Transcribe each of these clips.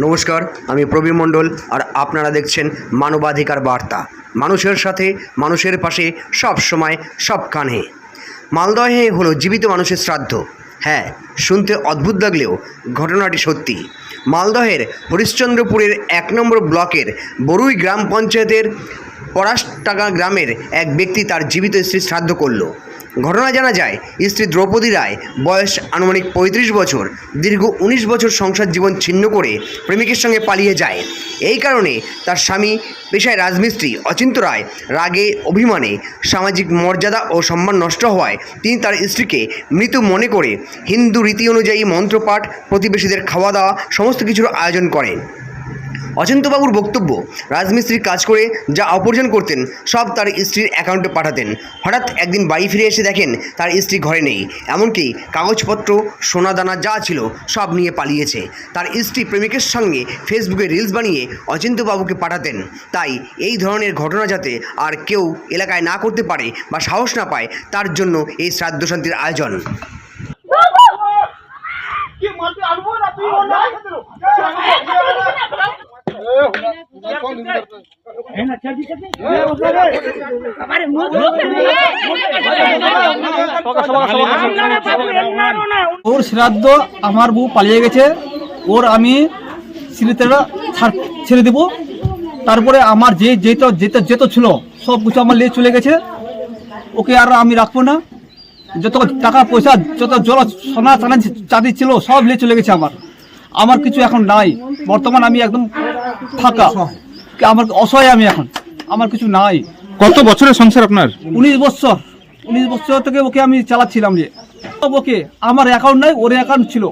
নমস্কার, আমি প্রবীর মণ্ডল আর আপনারা দেখছেন মানবাধিকার বার্তা। মানুষের সাথে, মানুষের পাশে, সব সময়, সব কানে। মালদহে হলো জীবিত মানুষের শ্রাদ্ধ। হ্যাঁ শুনতে অদ্ভুত লাগলেও ঘটনাটি সত্যি। মালদহের হরিশ্চন্দ্রপুরের এক নম্বর ব্লকের বরুই গ্রাম পঞ্চায়েতের পরাশটাকা গ্রামের এক ব্যক্তি তার জীবিত স্ত্রীর শ্রাদ্ধ করল। ঘটনা জানা যায়, স্ত্রী দ্রৌপদী রায় বয়স আনুমানিক পঁয়ত্রিশ বছর, দীর্ঘ উনিশ বছর সংসার জীবন ছিন্ন করে প্রেমিকের সঙ্গে পালিয়ে যায়। এই কারণে তার স্বামী, পেশায় রাজমিস্ত্রি অচিন্ত রায়, রাগে অভিমানে সামাজিক মর্যাদা ও সম্মান নষ্ট হওয়ায় তিনি তার স্ত্রীকে মৃত মনে করে হিন্দু রীতি অনুযায়ী মন্ত্রপাঠ, প্রতিবেশীদের খাওয়া দাওয়া, সমস্ত কিছুর আয়োজন করেন। অচিন্তবাবুর বক্তব্য রাজমিস্ত্রির কাজ করে যা উপার্জন করতেন সব তার স্ত্রীর অ্যাকাউন্টে পাঠাতেন হঠাৎ একদিন বাড়ি ফিরে এসে দেখেন তার স্ত্রী ঘরে নেই এমনকি কাগজপত্র সোনাদানা যা ছিল সব নিয়ে পালিয়েছে তার স্ত্রী প্রেমিকের সঙ্গে ফেসবুকে রিলস বানিয়ে অচিন্তবাবুকে পাঠাতেন তাই এই ধরনের ঘটনা যাতে আর কেউ এলাকায় না করতে পারে বা সাহস না পায় তার জন্য এই শ্রাদ্ধ শান্তির আয়োজন কি মারতে আনব না তুই ওর শ্রাদ্ধ আমার বউ পালিয়ে গেছে। ওর আমি ছেড়ে দেবো। তারপরে আমার যে যেটা যেটা যেত ছিল, সব কিছু আমার নিয়ে চলে গেছে। ওকে আর আমি রাখব না। যত টাকা পয়সা, যত জল, সোনা, চাঁদি ছিল, সব নিয়ে চলে গেছে আমার। আমার কিছু এখন নাই। বর্তমান আমি একদম ফাঁকা। আমার অসহায় আমি এখন। আমার কিছু নাই। কত বছরের সংসার আপনার? উনিশ বছর। উনিশ বছর থেকে ওকে আমি চালাচ্ছিলাম যে। ওকে আমার অ্যাকাউন্ট নাই ওর অ্যাকাউন্ট ছিল।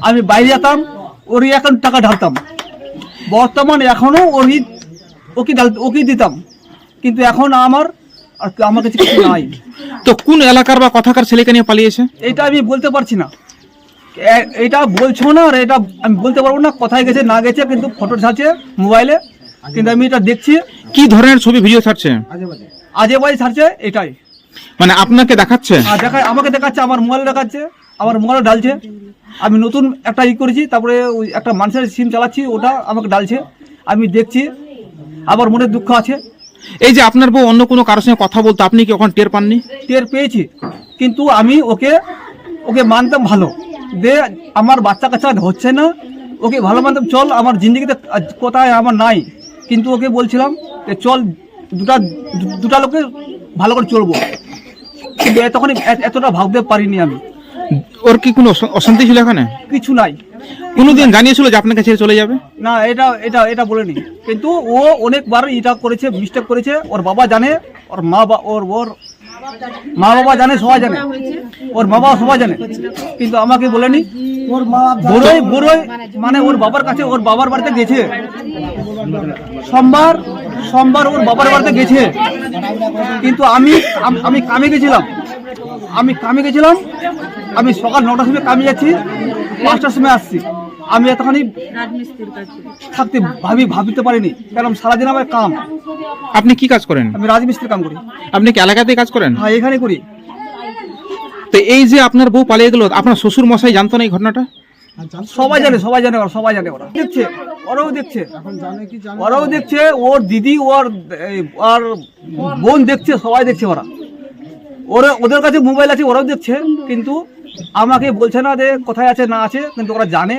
আমি বাইরে যেতাম ওর অ্যাকাউন্ট টাকা ঢালতাম। বর্তমান এখনও ওরই ওকে ঢাল ওকে দিতাম। কিন্তু এখন আমার আর আমার কাছে কিছু নাই। তো কোন এলাকার বা কথাকার ছেলেকে নিয়ে পালিয়েছে? এটা আমি বলতে পারছি না। এটা বলছো না আর এটা আমি বলতে পারব না কোথায় গেছে না গেছে কিন্তু ফটো ছাড়ছে মোবাইলে কিন্তু আমি এটা দেখছি। কি ধরনের ছবি ভিডিও ছাড়ছে? আজে বাজে ছাড়ছে এটাই। মানে আপনাকে দেখাচ্ছে? দেখায় আমাকে দেখাচ্ছে আমার মোবাইল দেখাচ্ছে আমার মোবাইল ডালছে আমি নতুন একটা ই করেছি তারপরে ওই একটা মানুষের সিম চালাচ্ছি ওটা আমাকে ডালছে আমি দেখছি আবার মনে দুঃখ আছে। এই যে আপনার বউ অন্য কোনো কারোর সঙ্গে কথা বলতো আপনি কি ওখানে টের পাননি? টের পেয়েছি কিন্তু আমি ওকে ওকে মানতাম ভালো। দে আমার বাচ্চা কাচ্চা হচ্ছে না। ওকে ভালো মানতাম চল আমার জিন্দগিতে কোথায় আমার নাই। কিন্তু ওকে বলছিলাম যে চল দুটা দুটা লোকে ভালো করে চলবো কিন্তু তখন এতটা ভাবতে পারিনি আমি। ওর কি কোনো অশান্তি ছিল এখানে? কিছু নাই। কোনোদিন জানিয়েছিল যে আপনাকে ছেড়ে চলে যাবে? না এটা এটা এটা বলেনি। কিন্তু ও অনেকবার এটা করেছে মিস্টেক করেছে। ওর বাবা জানে ওর মা বা ওর ওর মা বাবা জানে, সবাই জানে। ওর বাবা সবাই জানে। কিন্তু আমাকে বলেনি, ওর মা মানে ওর বাবার কাছে ওর বাবার বাড়িতে গেছে। সোমবার সোমবার ওর বাবার বাড়িতে গেছে। কিন্তু আমি আমি কামে গেছিলাম। আমি কামে গেছিলাম, আমি সকাল নটার সময় কামে যাচ্ছি, পাঁচটার সময় আসছি। আমি এতখানি থাকতে ভাবি ভাবিতে পারিনি কারণ সারাদিন আমার কাম। আপনি কি কাজ করেন? আমি রাজমিস্ত্রির কাম করি। আপনি কি এলাকাতেই কাজ করেন? হ্যাঁ এখানে করি। তো এই যে আপনার বউ পালিয়ে গেল আপনার শ্বশুর মশাই জানতো না এই ঘটনাটা? সবাই জানে সবাই জানে ওরা সবাই জানে ওরা। দেখছে ওরাও দেখছে। ওরাও দেখছে ওর দিদি ওর ওর বোন দেখছে সবাই দেখছে ওরা। ওরা ওদের কাছে মোবাইল আছে ওরাও দেখছে কিন্তু আমাকে বলছে না যে কোথায় আছে না আছে কিন্তু ওরা জানে।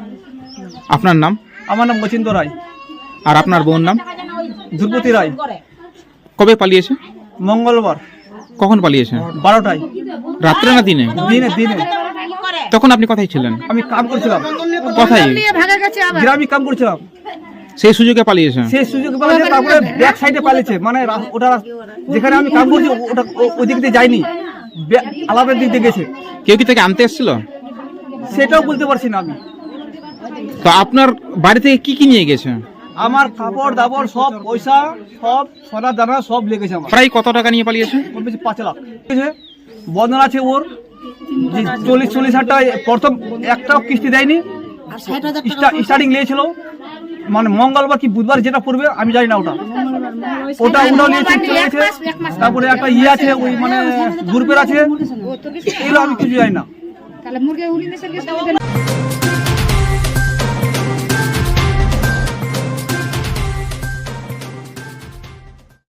আপনার নাম? আমার নাম মচিন্দ রায়। আর আপনার বোন নাম? ধ্রুপতি রায়। কবে পালিয়েছে? মঙ্গলবার। কখন পালিয়েছে? বারোটায়। রাত্রে না দিনে? দিনে দিনে। তখন আপনি কোথায় ছিলেন? আমি কাম করছিলাম। কোথায়? গ্রামে কাম করছিলাম। সেই সুযোগে পালিয়েছে? সেই সুযোগ পালিয়েছে তারপরে ব্যাক সাইডে পালিয়েছে। মানে ওটা যেখানে আমি কাম করছি ওটা ওই দিক দিয়ে যায়নি। বে- আলাদা দিক দিয়ে গেছে। কেউ কি তাকে আনতে এসেছিল? সেটাও বলতে পারছি না আমি। তো আপনার বাড়ি থেকে কি কি নিয়ে গেছে? আমার কাপড় দাপড় সব পয়সা সব সোনার দানা সব লেগেছে আমার। প্রায় কত টাকা নিয়ে পালিয়েছে? ওর বেশি পাঁচ লাখ। ঠিক আছে? বন্ধন আছে ওর। যে চল্লিশ চল্লিশ হাজার টাকা। প্রথম একটাও কিস্তি দেয়নি। স্টার্টিং নিয়েছিল। মানে মঙ্গলবার কি বুধবার যেটা পড়বে আমি জানি না ওটা। ওটা ওটাও নিয়েছে চলে গেছে। তারপরে একটা ইয়ে আছে ওই মানে গ্রুপের আছে। এগুলো আমি কিছু জানি না।